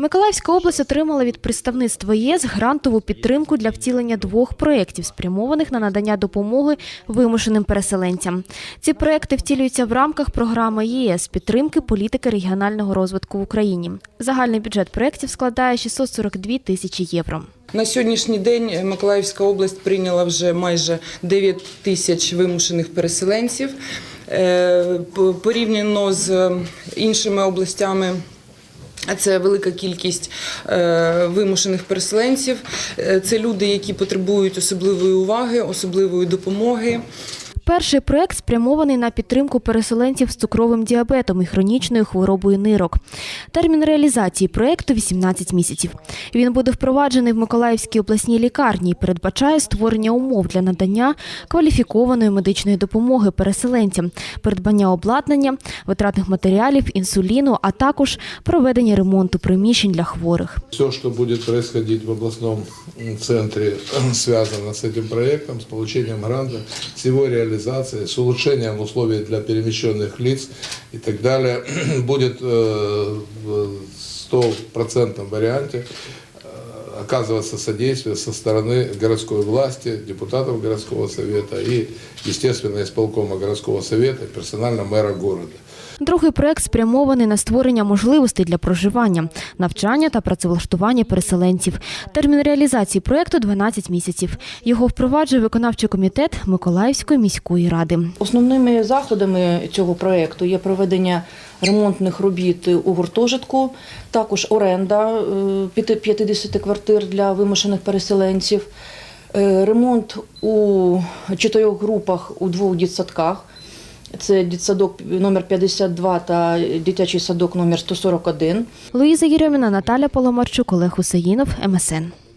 Миколаївська область отримала від представництва ЄС грантову підтримку для втілення двох проєктів, спрямованих на надання допомоги вимушеним переселенцям. Ці проекти втілюються в рамках програми ЄС підтримки політики регіонального розвитку в Україні. Загальний бюджет проєктів складає 642 тисячі євро. На сьогоднішній день Миколаївська область прийняла вже майже 9 тисяч вимушених переселенців. Е, Порівняно з іншими областями. Це велика кількість е, вимушених переселенців. Е, Це люди, які потребують особливої уваги, особливої допомоги. Перший проект спрямований на підтримку переселенців з цукровим діабетом і хронічною хворобою нирок. Термін реалізації проекту 18 місяців. Він буде впроваджений в Миколаївській обласній лікарні і передбачає створення умов для надання кваліфікованої медичної допомоги переселенцям, придбання обладнання, витратних матеріалів, інсуліну, а також проведення ремонту приміщень для хворих. Все, что будет происходить в областном м, центре, связано с этим проектом, с получением гранта, с его реализацией, с улучшением условий для перемещенных лиц и так далее, будет э, в стопроцентном варианте э, оказываться содействие со стороны городской власти, депутатов городского совета и, естественно, исполкома городского совета, и персонально мэра города. Другий проект спрямований на створення можливостей для проживання, навчання та працевлаштування переселенців. Термін реалізації проекту 12 місяців. Його впроваджує виконавчий комітет Миколаївської міської ради. Основними заходами цього проекту є проведення ремонтних робіт у гуртожитку, також оренда е, 50 квартир для вимушених переселенців, е, ремонт у чотирьох групах у двох дитсадках. Це дитсадок номер 52 та дитячий садок номер 141. Луїза Єрьоміна, Наталя Поломарчук, Олег Хусаїнов, МСН.